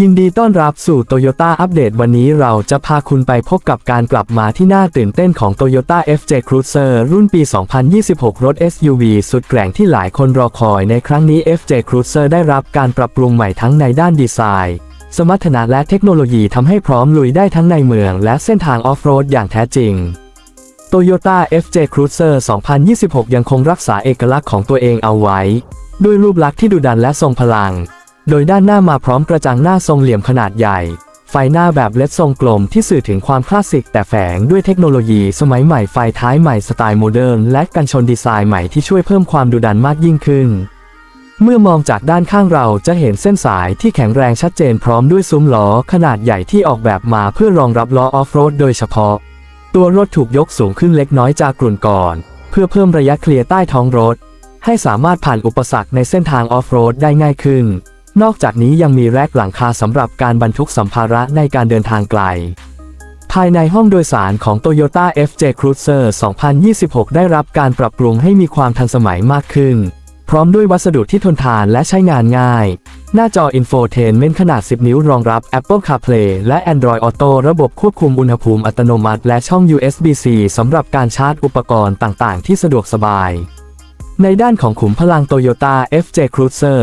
ยินดีต้อนรับสู่ Toyota อัปเดตวันนี้เราจะพาคุณไปพบกับการกลับมาที่น่าตื่นเต้นของ Toyota FJ Cruiser รุ่นปี 2026 รถ SUV สุดแกร่งที่หลายคนรอคอยในครั้งนี้ FJ Cruiser ได้รับการปรับปรุงใหม่ทั้งในด้านดีไซน์ สมรรถนะและเทคโนโลยีทำให้พร้อมลุยได้ทั้งในเมือง และเส้นทางออฟโรดอย่างแท้จริง Toyota FJ Cruiser 2026 ยังคงรักษาเอกลักษณ์ของตัวเองเอาไว้ ด้วยรูปลักษณ์ที่ดุดันและทรงพลัง โดยด้านหน้ามาพร้อมกระจังหน้าทรงเหลี่ยมขนาดใหญ่ ไฟหน้าแบบเลดทรงกลมที่สื่อถึงความคลาสสิกแต่แฝงด้วยเทคโนโลยีสมัยใหม่ไฟท้ายใหม่สไตล์โมเดิร์นและกันชนดีไซน์ใหม่ที่ช่วยเพิ่มความดุดันมากยิ่งขึ้น เมื่อมองจากด้านข้างเราจะเห็นเส้นสายที่แข็งแรงชัดเจนพร้อมด้วยซุ้มล้อขนาดใหญ่ที่ออกแบบมาเพื่อรองรับล้อออฟโรดโดยเฉพาะ ตัวรถถูกยกสูงขึ้นเล็กน้อยจากกลุ่นก่อน เพื่อเพิ่มระยะเคลียร์ใต้ท้องรถ ให้สามารถผ่านอุปสรรคในเส้นทางออฟโรดได้ง่ายขึ้น นอกจากนี้ยังมีแรกหลังคาสำหรับการบรรทุกสัมภาระในการเดินทางไกล ภายในห้องโดยสารของ Toyota FJ Cruiser 2026 ได้รับการปรับปรุงให้มีความทันสมัยมากขึ้น พร้อมด้วยวัสดุที่ทนทานและใช้งานง่าย หน้าจอ Infotainment ขนาด 10 นิ้วรองรับ Apple CarPlay และ Android Auto ระบบควบคุมอุณหภูมิอัตโนมัติ และช่อง USB-C สำหรับการชาร์จอุปกรณ์ต่าง ๆ ที่สะดวกสบาย ในด้านของขุมพลัง Toyota FJ Cruiser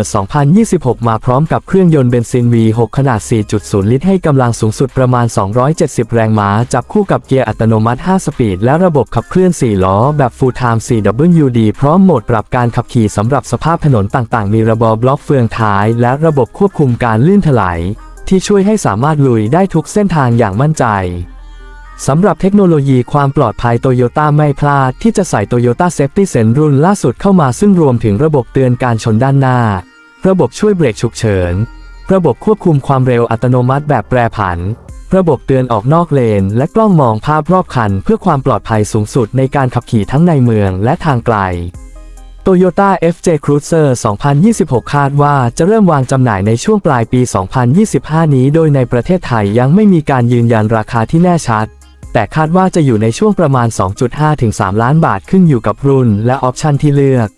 2026 มาพร้อมกับเครื่องยนต์เบนซิน V6 ขนาด 4.0 ลิตรให้กำลังสูงสุดประมาณ 270 แรงม้า จับคู่กับเกียร์อัตโนมัติ 5 สปีด และระบบขับเคลื่อน 4 ล้อ แบบ Full Time 4WD พร้อมโหมดปรับการขับขี่สำหรับสภาพถนนต่างๆ มีระบบบล็อกเฟืองท้าย และระบบควบคุมการลื่นถลายที่ช่วยให้สามารถลุยได้ทุกเส้นทางอย่างมั่นใจ สำหรับเทคโนโลยีความปลอดภัยโตโยต้าไม่พลาดที่จะใส่ Toyota Safety Sense รุ่นล่าสุดเข้ามาซึ่งรวมถึงระบบเตือนการชนด้านหน้า ระบบช่วยเบรกฉุกเฉิน ระบบควบคุมความเร็วอัตโนมัติแบบแปรผัน ระบบเตือนออกนอกเลน และกล้องมองภาพรอบคัน เพื่อความปลอดภัยสูงสุดในการขับขี่ทั้งในเมืองและทางไกล Toyota FJ Cruiser 2026 คาดว่าจะเริ่มวางจำหน่ายในช่วงปลายปี 2025 นี้ โดยในประเทศไทยยังไม่มีการยืนยันราคาที่แน่ชัด แต่คาดว่าจะอยู่ในช่วงประมาณ 2.5 ถึง 3 ล้านบาทขึ้นอยู่กับรุ่นและออปชันที่เลือก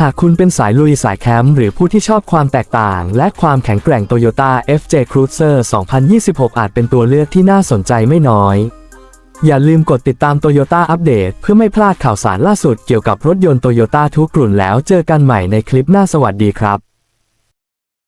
หากคุณเป็นสายลุยสายแคมป์หรือผู้ที่ชอบความแตกต่าง และความแข็งแกร่ง Toyota FJ Cruiser 2026 อาจเป็นตัวเลือกที่น่าสนใจไม่น้อย อย่าลืมกดติดตาม Toyota อัปเดตเพื่อไม่พลาดข่าวสารล่าสุดเกี่ยวกับรถยนต์ Toyota ทุกรุ่นแล้วเจอกันใหม่ในคลิปหน้าสวัสดีครับ